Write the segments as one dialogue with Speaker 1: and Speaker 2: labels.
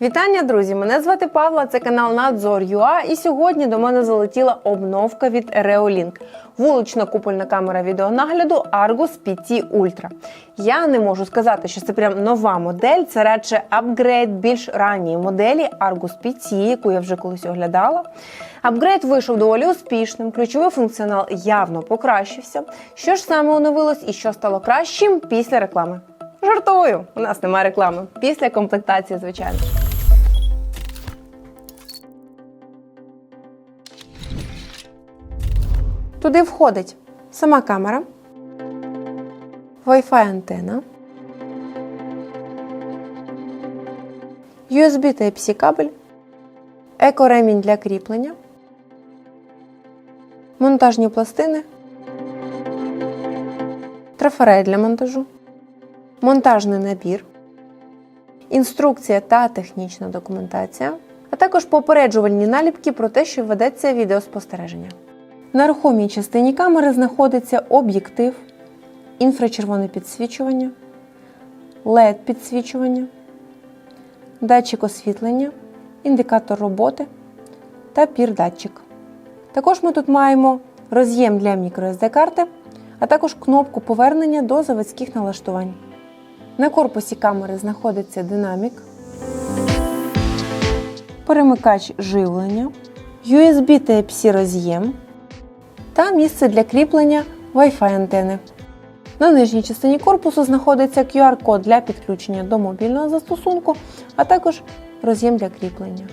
Speaker 1: Вітання, друзі! Мене звати Павла, це канал Надзор.ua і сьогодні до мене залетіла обновка від Reolink. Вулична купольна камера відеонагляду Argus PT Ultra. Я не можу сказати, що це прям нова модель, це радше апгрейд більш ранньої моделі Argus PT, яку я вже колись оглядала. Апгрейд вийшов доволі успішним, ключовий функціонал явно покращився. Що ж саме оновилось і що стало кращим після реклами? Жартую, у нас немає реклами. Після комплектації, звичайно. Туди входить сама камера, Wi-Fi антена, USB Type-C кабель, екоремінь для кріплення, монтажні пластини, трафарет для монтажу, монтажний набір, інструкція та технічна документація, а також попереджувальні наліпки про те, що ведеться відеоспостереження. На рухомій частині камери знаходиться об'єктив, інфрачервоне підсвічування, LED підсвічування, датчик освітлення, індикатор роботи та пір-датчик. Також ми тут маємо роз'єм для microSD карти, а також кнопку повернення до заводських налаштувань. На корпусі камери знаходиться динамік, перемикач живлення, USB Type-C роз'єм та місце для кріплення Wi-Fi антени. На нижній частині корпусу знаходиться QR-код для підключення до мобільного застосунку, а також роз'єм для кріплення.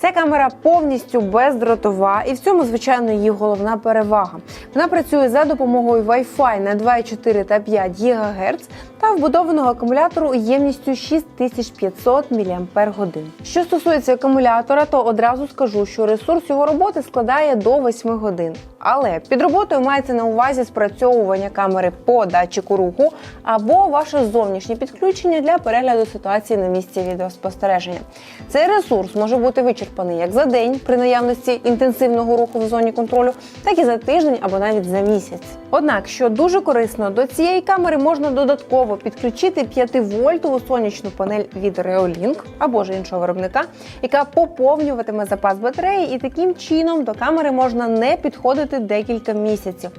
Speaker 1: Ця камера повністю бездротова, і в цьому, звичайно, її головна перевага. Вона працює за допомогою Wi-Fi на 2,4 та 5 ГГц та вбудованого акумулятору ємністю 6500 мАч. Що стосується акумулятора, то одразу скажу, що ресурс його роботи складає до 8 годин. Але під роботою мається на увазі спрацьовування камери по датчику руху або ваше зовнішнє підключення для перегляду ситуації на місці відеоспостереження. Цей ресурс може бути вичерпаний як за день при наявності інтенсивного руху в зоні контролю, так і за тиждень або навіть за місяць. Однак, що дуже корисно, до цієї камери можна додатково підключити 5-вольтову сонячну панель від Reolink або ж іншого виробника, яка поповнюватиме запас батареї, і таким чином до камери можна не підходити декілька місяців.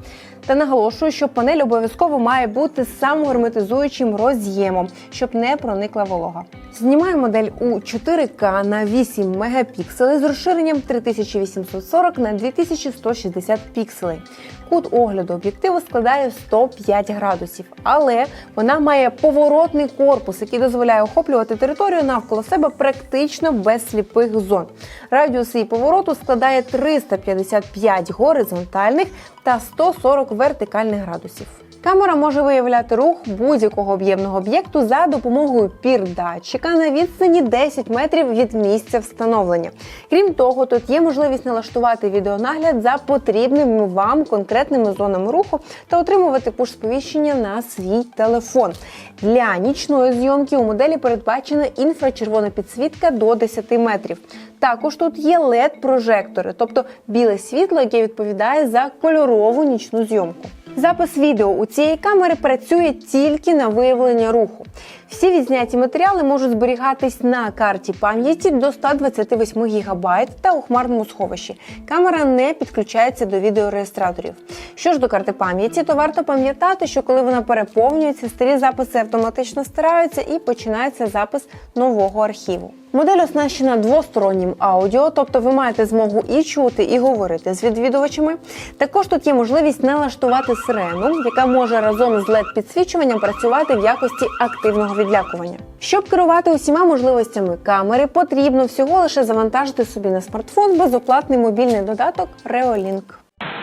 Speaker 1: Та наголошую, що панель обов'язково має бути з самогерметизуючим роз'ємом, щоб не проникла волога. Знімаю модель у 4К на 8 мегапікселей з розширенням 3840 на 2160 пікселей. Кут огляду об'єктиву складає 105 градусів, але вона має поворотний корпус, який дозволяє охоплювати територію навколо себе практично без сліпих зон. Радіус її повороту складає 355 горизонтальних та 140 вертикальних градусів. Камера може виявляти рух будь-якого об'ємного об'єкту за допомогою пір-датчика на відстані 10 метрів від місця встановлення. Крім того, тут є можливість налаштувати відеонагляд за потрібними вам конкретними зонами руху та отримувати пуш-сповіщення на свій телефон. Для нічної зйомки у моделі передбачена інфрачервона підсвітка до 10 метрів. Також тут є LED-прожектори, тобто біле світло, яке відповідає за кольорову нічну зйомку. Запис відео у цієї камери працює тільки на виявлення руху. Всі відзняті матеріали можуть зберігатись на карті пам'яті до 128 ГБ та у хмарному сховищі. Камера не підключається до відеореєстраторів. Що ж до карти пам'яті, то варто пам'ятати, що коли вона переповнюється, старі записи автоматично стираються і починається запис нового архіву. Модель оснащена двостороннім аудіо, тобто ви маєте змогу і чути, і говорити з відвідувачами. Також тут є можливість налаштувати сирену, яка може разом з led підсвічуванням працювати в якості активного відлякування. Щоб керувати усіма можливостями камери, потрібно всього лише завантажити собі на смартфон безоплатний мобільний додаток Reolink.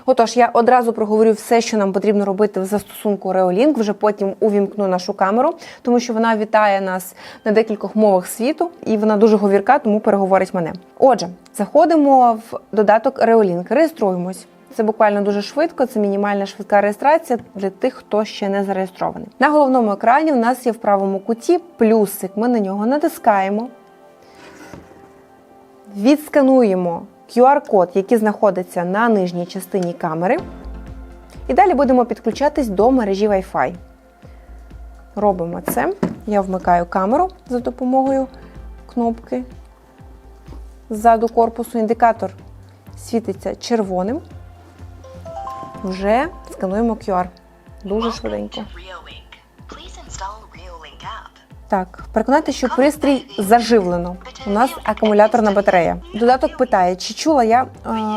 Speaker 1: Отож, я одразу проговорю все, що нам потрібно робити в застосунку Reolink, вже потім увімкну нашу камеру, тому що вона вітає нас на декількох мовах світу, і вона дуже говірка, тому переговорить мене. Отже, заходимо в додаток Reolink, реєструємось. Це буквально дуже швидко, це мінімальна швидка реєстрація для тих, хто ще не зареєстрований. На головному екрані у нас є в правому куті плюсик. Ми на нього натискаємо, відскануємо QR-код, який знаходиться на нижній частині камери. І далі будемо підключатись до мережі Wi-Fi. Робимо це. Я вмикаю камеру за допомогою кнопки ззаду корпусу. Індикатор світиться червоним. Вже скануємо QR. Дуже швиденько. Так, переконати, що пристрій заживлено. У нас акумуляторна батарея. Додаток питає, чи чула я е,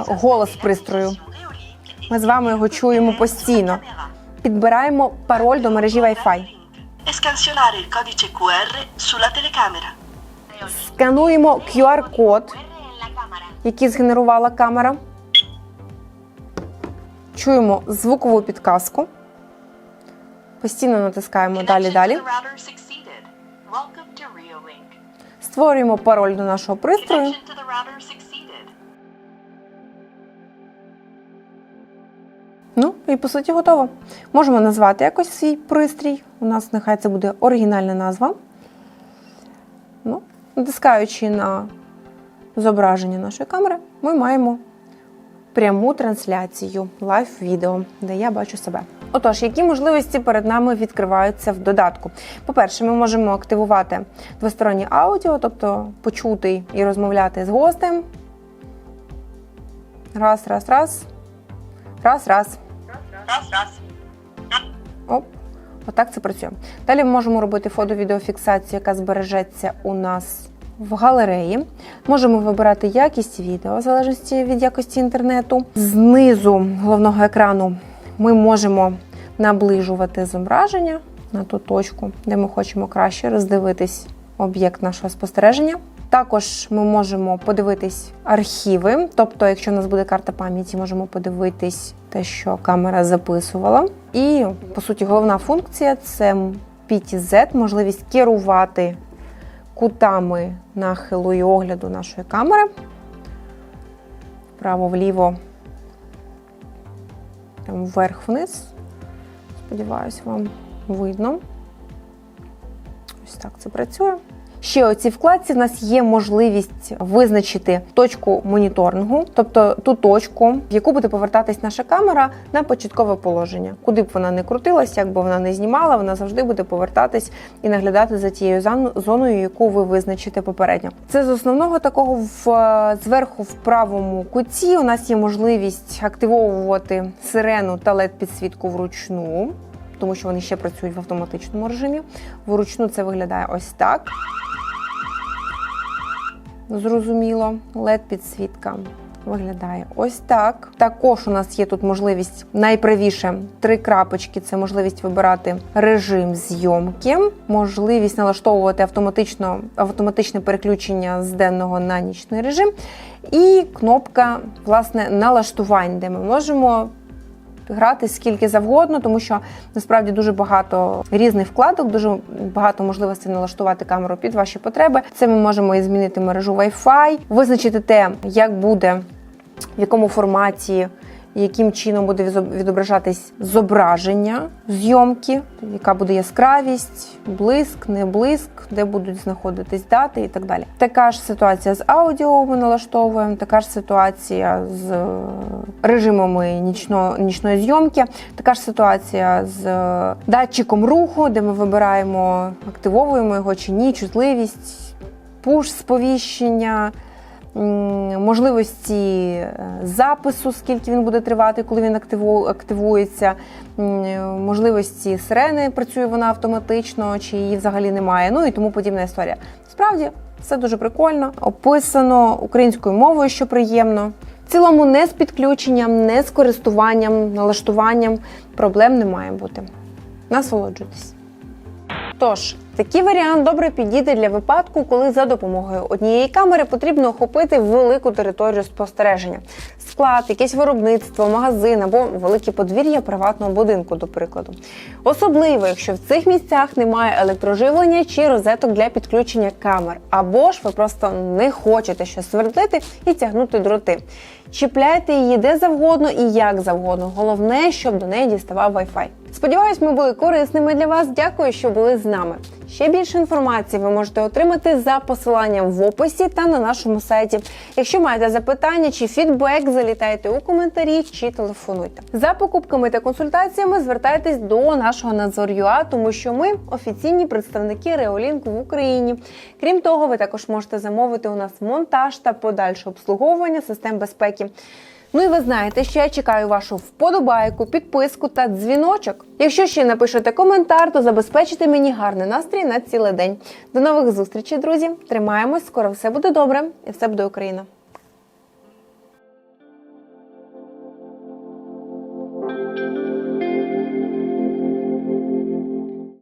Speaker 1: голос пристрою. Ми з вами його чуємо постійно. Підбираємо пароль до мережі Wi-Fi.
Speaker 2: scansionare il codice QR sulla telecamera.
Speaker 1: Скануємо QR-код, який згенерувала камера. Чуємо звукову підказку. Постійно натискаємо далі далі. Створюємо пароль до нашого пристрою. Ну і по суті готово. Можемо назвати якось свій пристрій. У нас нехай це буде оригінальна назва. Ну, натискаючи на зображення нашої камери, ми маємо пряму трансляцію лайв-відео, де я бачу себе. Отож, які можливості перед нами відкриваються в додатку? По-перше, ми можемо активувати двостороннє аудіо, тобто почути і розмовляти з гостем. Раз, раз, раз. Раз, раз.
Speaker 2: Раз, раз.
Speaker 1: Оп. Отак це працює. Далі ми можемо робити фото-відеофіксацію, яка збережеться у нас в галереї. Можемо вибирати якість відео, в залежності від якості інтернету. Знизу головного екрану ми можемо наближувати зображення на ту точку, де ми хочемо краще роздивитись об'єкт нашого спостереження. Також ми можемо подивитись архіви, тобто, якщо у нас буде карта пам'яті, можемо подивитись те, що камера записувала. І по суті, головна функція це PTZ, можливість керувати кутами нахилу і огляду нашої камери. Вправо-вліво, там вверх-вниз. Сподіваюсь, вам видно. Ось так це працює. Ще у цій вкладці в нас є можливість визначити точку моніторингу, тобто ту точку, в яку буде повертатись наша камера на початкове положення. Куди б вона не крутилась, як би вона не знімала, вона завжди буде повертатись і наглядати за тією зоною, яку ви визначите попередньо. Це з основного такого в зверху в правому куті. У нас є можливість активовувати сирену та led підсвітку вручну. Тому що вони ще працюють в автоматичному режимі. Вручну це виглядає ось так. Зрозуміло, led підсвітка виглядає ось так. Також у нас є тут можливість найправіше три крапочки. Це можливість вибирати режим зйомки, можливість налаштовувати автоматично автоматичне переключення з денного на нічний режим, і кнопка власне налаштувань, де ми можемо грати скільки завгодно, тому що насправді дуже багато різних вкладок, дуже багато можливостей налаштувати камеру під ваші потреби. Це ми можемо і змінити мережу Wi-Fi, визначити те, як буде, в якому форматі. Яким чином буде відображатись зображення зйомки, яка буде яскравість, блиск, не блиск, де будуть знаходитись дати і так далі. Така ж ситуація з аудіо ми налаштовуємо, така ж ситуація з е, режимами нічно, нічної зйомки, така ж ситуація з е, датчиком руху, де ми вибираємо, активовуємо його чи ні, чутливість, пуш сповіщення. Можливості е, запису, скільки він буде тривати, коли він активується, можливості сирени, працює вона автоматично, чи її взагалі немає, ну і тому подібна історія. Справді, все дуже прикольно, описано українською мовою, що приємно. В цілому не з підключенням, не з користуванням, налаштуванням проблем не має бути. Насолоджуйтесь. Тож, такий варіант добре підійде для випадку, коли за допомогою однієї камери потрібно охопити велику територію спостереження. Склад, якесь виробництво, магазин або велике подвір'я приватного будинку, до прикладу. Особливо, якщо в цих місцях немає електроживлення чи розеток для підключення камер, або ж ви просто не хочете щось свердлити і тягнути дроти. Чіпляйте її де завгодно і як завгодно. Головне, щоб до неї діставав Wi-Fi. Сподіваюсь, ми були корисними для вас. Дякую, що були з нами. Ще більше інформації ви можете отримати за посиланням в описі та на нашому сайті. Якщо маєте запитання чи фідбек, залітайте у коментарі чи телефонуйте. За покупками та консультаціями звертайтесь до нашого Нацор.ua, тому що ми офіційні представники Реолінк в Україні. Крім того, ви також можете замовити у нас монтаж та подальше обслуговування систем безпеки. Ну і ви знаєте, що я чекаю вашу вподобайку, підписку та дзвіночок. Якщо ще напишете коментар, то забезпечите мені гарний настрій на цілий день. До нових зустрічей, друзі! Тримаємось, скоро все буде добре і все буде Україна!